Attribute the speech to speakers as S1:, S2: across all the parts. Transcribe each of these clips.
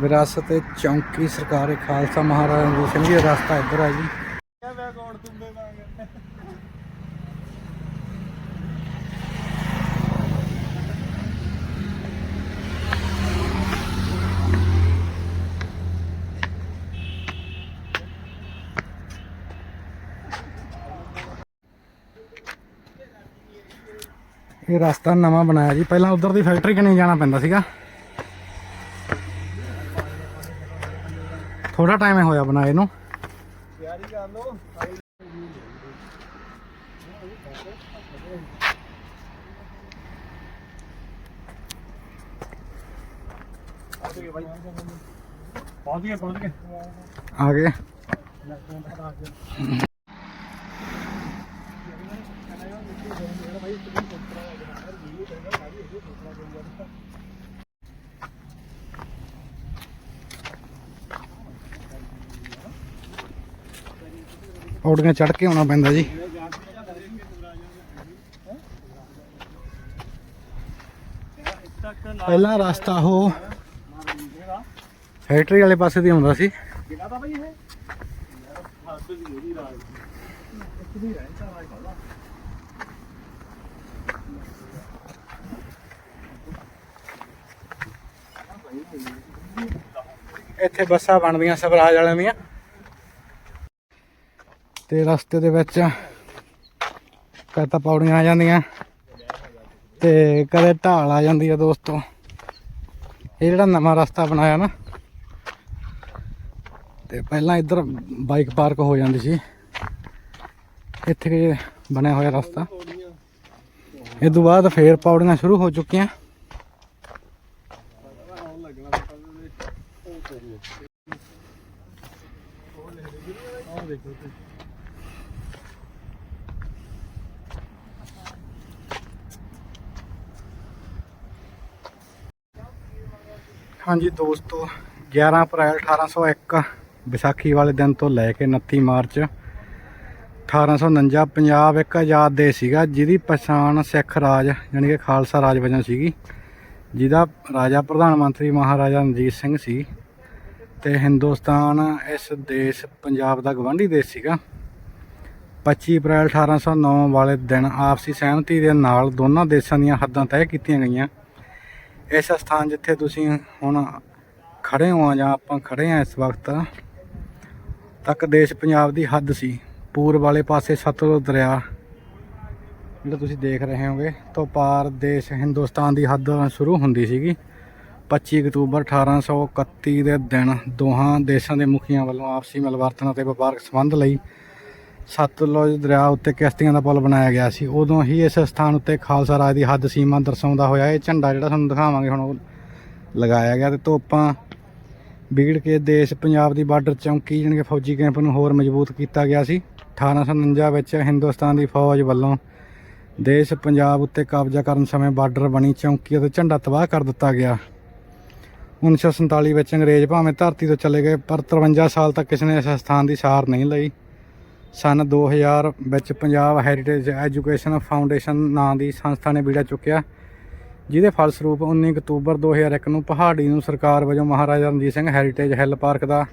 S1: ਵਿਰਾਸਤ ਏ, ਚੌਂਕੀ ਸਰਕਾਰੇ ਖਾਲਸਾ ਮਹਾਰਾਜਾ ਰਣਜੀਤ ਸਿੰਘ ਜੀ ਦਾ ਰਸਤਾ ਇੱਧਰ ਆ ਜੀ। ਇਹ ਰਸਤਾ ਨਵਾਂ ਬਣਾਇਆ ਜੀ। ਪਹਿਲਾਂ ਉਧਰ ਦੀ ਫੈਕਟਰੀ ਕਨੇ ਜਾਣਾ ਪੈਂਦਾ ਸੀਗਾ? ਥੋੜਾ ਟਾਈਮ ਹੋਇਆ ਬਣਾਏ ਨੂੰ
S2: ਪਹੁੰਚ ਗਏ ਪਹੁੰਚ ਗਏ
S1: ਆ ਗਏ। ਔੜੀਆਂ ਚੜ ਕੇ ਆਉਣਾ ਪੈਂਦਾ ਜੀ। ਪਹਿਲਾਂ ਰਸਤਾ ਉਹ ਫੈਕਟਰੀ ਵਾਲੇ ਪਾਸੇ ਦੀ ਆਉਂਦਾ ਸੀ। ਇੱਥੇ ਬੱਸਾਂ ਬਣਦੀਆਂ, ਸਵਰਾਜ ਵਾਲਿਆਂ ਦੀਆਂ। ਤੇ ਰਸਤੇ ਦੇ ਵਿੱਚ ਕਦੇ ਤਾਂ ਪੌੜੀਆਂ ਆ ਜਾਂਦੀਆਂ ਤੇ ਕਦੇ ਢਾਲ ਆ ਜਾਂਦੀ ਆ ਦੋਸਤੋ। ਇਹ ਜਿਹੜਾ ਨਵਾਂ ਰਸਤਾ ਬਣਾਇਆ ਨਾ, ਤੇ ਪਹਿਲਾਂ ਇੱਧਰ ਬਾਈਕ ਪਾਰਕ ਹੋ ਜਾਂਦੀ ਸੀ। ਇੱਥੇ ਬਣਿਆ ਹੋਇਆ ਰਸਤਾ। ਇਹ ਤੋਂ ਬਾਅਦ ਫੇਰ ਪੌੜੀਆਂ ਸ਼ੁਰੂ ਹੋ ਚੁੱਕੀਆਂ। ਹਾਂਜੀ ਦੋਸਤੋ 11 ਅਪ੍ਰੈਲ 1801 ਵਿਸਾਖੀ ਵਾਲੇ ਦਿਨ ਤੋਂ ਲੈ ਕੇ 29 ਮਾਰਚ 1849 ਪੰਜਾਬ ਇੱਕ ਆਜ਼ਾਦ ਦੇਸ਼ ਸੀਗਾ, ਜਿਹਦੀ ਪਛਾਣ ਸਿੱਖ ਰਾਜ ਯਾਨੀ ਕਿ ਖਾਲਸਾ ਰਾਜ ਵਜੋਂ ਸੀਗੀ, ਜਿਹਦਾ ਰਾਜਾ ਪ੍ਰਧਾਨ ਮੰਤਰੀ ਮਹਾਰਾਜਾ ਰਣਜੀਤ ਸਿੰਘ ਸੀ ਤੇ ਹਿੰਦੁਸਤਾਨ ਇਸ ਦੇਸ਼, ਪੰਜਾਬ ਦਾ ਗਵਾਂਢੀ ਦੇਸ਼ ਸੀਗਾ। 25 ਅਪ੍ਰੈਲ 1809 ਵਾਲੇ ਦਿਨ ਆਪਸੀ ਸਹਿਮਤੀ ਦੇ ਨਾਲ ਦੋਨਾਂ ਦੇਸ਼ਾਂ ਦੀਆਂ ਹੱਦਾਂ ਤੈਅ ਕੀਤੀਆਂ ਗਈਆਂ। ਇਸ ਸਥਾਨ ਜਿੱਥੇ ਤੁਸੀਂ ਹੁਣ ਖੜੇ ਹੋ ਜਾਂ ਆਪਾਂ ਖੜੇ ਆ ਇਸ ਵਕਤ, ਤੱਕ ਦੇਸ਼ ਪੰਜਾਬ ਦੀ ਹੱਦ ਸੀ। ਪੂਰਬ ਵਾਲੇ ਪਾਸੇ ਸਤਲੁਜ ਦਰਿਆ, ਜਿਹੜਾ ਤੁਸੀਂ ਦੇਖ ਰਹੇ ਹੋਗੇ, ਤੋਂ ਪਾਰ ਦੇਸ਼ ਹਿੰਦੁਸਤਾਨ ਦੀ ਹੱਦ ਸ਼ੁਰੂ ਹੁੰਦੀ ਸੀਗੀ। 25 ਅਕਤੂਬਰ 1831 ਦੇ ਦਿਨ ਦੋਹਾਂ ਦੇਸ਼ਾਂ ਦੇ ਮੁਖੀਆਂ ਵੱਲੋਂ ਆਪਸੀ ਮਿਲਵਰਤਨ ਅਤੇ ਵਪਾਰਕ ਸੰਬੰਧ ਲਈ ਸਤਲੁਜ ਦਰਿਆ ਉੱਤੇ ਕਿਸ਼ਤੀਆਂ ਦਾ ਪੁਲ ਬਣਾਇਆ ਗਿਆ ਸੀ। ਉਦੋਂ ਹੀ ਇਸ ਸਥਾਨ ਉੱਤੇ ਖਾਲਸਾ ਰਾਜ ਦੀ ਹੱਦ ਸੀਮਾ ਦਰਸਾਉਂਦਾ ਹੋਇਆ ਇਹ ਝੰਡਾ ਜਿਹੜਾ ਤੁਹਾਨੂੰ ਦਿਖਾਵਾਂਗੇ ਹੁਣ ਉਹ ਲਗਾਇਆ ਗਿਆ ਤੇ ਤੋਪਾਂ ਵਿਗੜ ਕੇ ਦੇਸ਼ ਪੰਜਾਬ ਦੀ ਬਾਰਡਰ ਚੌਂਕੀ ਜਾਣੀ ਕਿ ਫੌਜੀ ਕੈਂਪ ਨੂੰ ਹੋਰ ਮਜ਼ਬੂਤ ਕੀਤਾ ਗਿਆ ਸੀ। 1849 ਵਿੱਚ ਹਿੰਦੁਸਤਾਨ ਦੀ ਫੌਜ ਵੱਲੋਂ ਦੇਸ਼ ਪੰਜਾਬ ਉੱਤੇ ਕਬਜ਼ਾ ਕਰਨ ਸਮੇਂ ਬਾਰਡਰ ਬਣੀ ਚੌਂਕੀ ਅਤੇ ਝੰਡਾ ਤਬਾਹ ਕਰ ਦਿੱਤਾ ਗਿਆ। 1947 ਵਿੱਚ ਅੰਗਰੇਜ਼ ਭਾਵੇਂ ਧਰਤੀ ਤੋਂ ਚਲੇ ਗਏ, ਪਰ 53 ਸਾਲ ਤੱਕ ਕਿਸੇ ਨੇ ਇਸ ਸਥਾਨ ਦੀ ਸਾਰ ਨਹੀਂ ਲਈ। ਸਨ 2000 ਵਿੱਚ ਪੰਜਾਬ ਹੈਰੀਟੇਜ ਐਜੂਕੇਸ਼ਨ ਫਾਊਂਡੇਸ਼ਨ ਨਾਂ ਦੀ ਸੰਸਥਾ ਨੇ ਬੀੜਾ ਚੁੱਕਿਆ, ਜਿਹਦੇ ਫਲਸਰੂਪ 19 ਅਕਤੂਬਰ 2001 ਨੂੰ ਪਹਾੜੀ ਨੂੰ ਸਰਕਾਰ ਵਜੋਂ Maharaja Ranjit Singh heritage hill park ਦਾ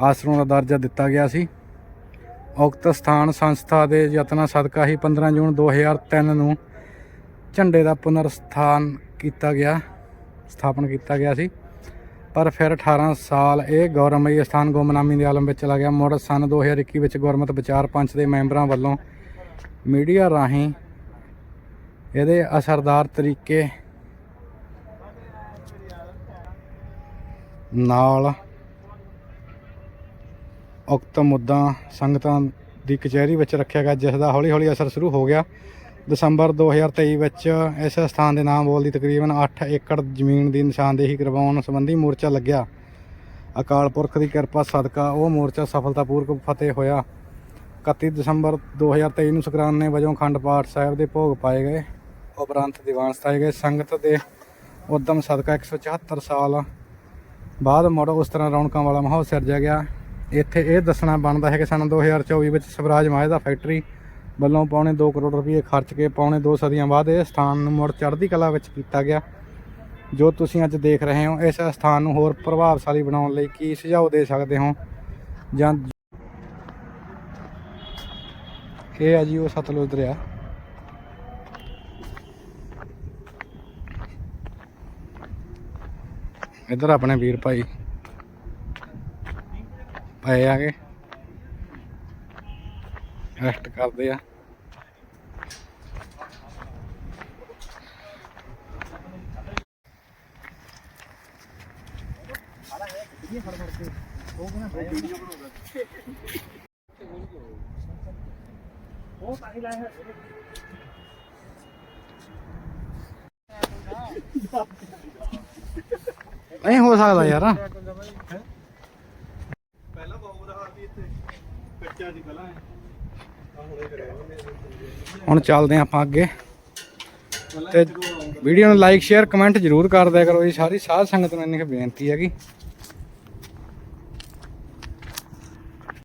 S1: ਆਸਰੋਂ ਦਾ ਦਰਜਾ ਦਿੱਤਾ ਗਿਆ ਸੀ। ਉਕਤ ਸਥਾਨ ਸੰਸਥਾ ਦੇ ਯਤਨਾਂ ਸਦਕਾ ਹੀ 15 ਜੂਨ 2003 ਨੂੰ ਝੰਡੇ ਦਾ ਪੁਨਰ ਸਥਾਨ ਕੀਤਾ ਗਿਆ, ਸਥਾਪਨ ਕੀਤਾ ਗਿਆ ਸੀ। ਪਰ ਫਿਰ 18 ਸਾਲ ਇਹ ਗੌਰਮਈ ਸਥਾਨ ਗੁੰਮਨਾਮੀ ਦੇ ਆਲਮ ਵਿੱਚ ਚਲਾ ਗਿਆ। ਮੁੜ ਸਨ 2021 ਵਿੱਚ ਗੁਰਮਤ ਵਿਚਾਰ ਪੰਚ ਦੇ ਮੈਂਬਰਾਂ ਵੱਲੋਂ ਮੀਡੀਆ ਰਾਹੀਂ ਇਹਦੇ ਅਸਰਦਾਰ ਤਰੀਕੇ ਨਾਲ ਉਕਤ ਮੁੱਦਾ ਸੰਗਤਾਂ ਦੀ ਕਚਹਿਰੀ ਵਿੱਚ ਰੱਖਿਆ ਗਿਆ, ਜਿਸ ਦਾ ਹੌਲੀ ਹੌਲੀ ਅਸਰ ਸ਼ੁਰੂ ਹੋ ਗਿਆ। ਦਸੰਬਰ 2023 ਵਿੱਚ ਇਸ ਸਥਾਨ ਦੇ ਨਾਮ ਬੋਲ ਦੀ ਤਕਰੀਬਨ 8 ਏਕੜ ਜ਼ਮੀਨ ਦੀ ਨਿਸ਼ਾਨਦੇਹੀ ਕਰਵਾਉਣ ਸੰਬੰਧੀ ਮੋਰਚਾ ਲੱਗਿਆ। ਅਕਾਲ ਪੁਰਖ ਦੀ ਕਿਰਪਾ ਸਦਕਾ ਉਹ ਮੋਰਚਾ ਸਫਲਤਾਪੂਰਵਕ ਫਤਿਹ ਹੋਇਆ। 31 ਦਸੰਬਰ 2023 ਨੂੰ ਸ਼ੁਕਰਾਨੇ ਵਜੋਂ ਖੰਡ ਪਾਠ ਸਾਹਿਬ ਦੇ ਭੋਗ ਪਾਏ ਗਏ। ਉਪਰੰਤ ਦੀਵਾਨ ਸਤਾਏ ਗਏ। ਸੰਗਤ ਦੇ ਉਦਮ ਸਦਕਾ 174 ਸਾਲ ਬਾਅਦ ਮੁੜ ਉਸ ਤਰ੍ਹਾਂ ਰੌਣਕਾਂ ਵਾਲਾ ਮਾਹੌਲ ਸਿਰਜਿਆ ਗਿਆ। ਇੱਥੇ ਇਹ ਦੱਸਣਾ ਬਣਦਾ ਹੈ ਕਿ ਸਨ 2024 ਵਿੱਚ ਸਵਰਾਜ ਮਾਜਦਾ ਫੈਕਟਰੀ ਵੱਲੋਂ ਪੌਣੇ 2 ਕਰੋੜ ਰੁਪਏ ਖਰਚ ਕੇ ਪੌਣੇ 2 ਸਦੀਆਂ ਬਾਅਦ ਇਹ ਸਥਾਨ ਨੂੰ ਮੁੜ ਚੜ੍ਹਦੀ ਕਲਾ ਵਿੱਚ ਕੀਤਾ ਗਿਆ। ਜੋ ਤੁਸੀਂ ਅੱਜ ਦੇਖ ਰਹੇ ਹੋ, ਇਸ ਸਥਾਨ ਨੂੰ ਹੋਰ ਪ੍ਰਭਾਵਸ਼ਾਲੀ ਬਣਾਉਣ ਲਈ ਕੀ ਸੁਝਾਅ ਦੇ ਸਕਦੇ ਹੋ? ਜਾਂ ਇਹ ਆ ਜੀ, ਉਹ ਸਤਲੁਜ ਦਰਿਆ। ਇੱਧਰ ਆਪਣੇ ਵੀਰ ਭਾਈ ਪਏ ਆ ਗਏ ਰੈਸਟ ਕਰਦੇ ਆ।
S2: ਉਹ ਤਾਂ ਹੀ ਲਾਇਆ
S1: ਨਹੀਂ ਹੋ ਸਕਦਾ ਯਾਰ।
S2: ਪਹਿਲਾਂ ਬਹੁਤ ਬੁਰਾ ਹਾਲ ਸੀ ਇੱਥੇ। ਕੱਚਾ ਸੀ ਪਹਿਲਾਂ ਆ ਹੁਣੇ
S1: ਚੱਲਦੇ ਆਪਾਂ ਅੱਗੇ। ਤੇ ਵੀਡੀਓ ਨੂੰ ਲਾਈਕ ਸ਼ੇਅਰ ਕਮੈਂਟ ਜ਼ਰੂਰ ਕਰ ਦਿਆ ਕਰੋ ਜੀ। ਸਾਰੀ ਸਾਧ ਸੰਗਤ ਨੂੰ ਇੰਨੀ ਬੇਨਤੀ ਹੈਗੀ।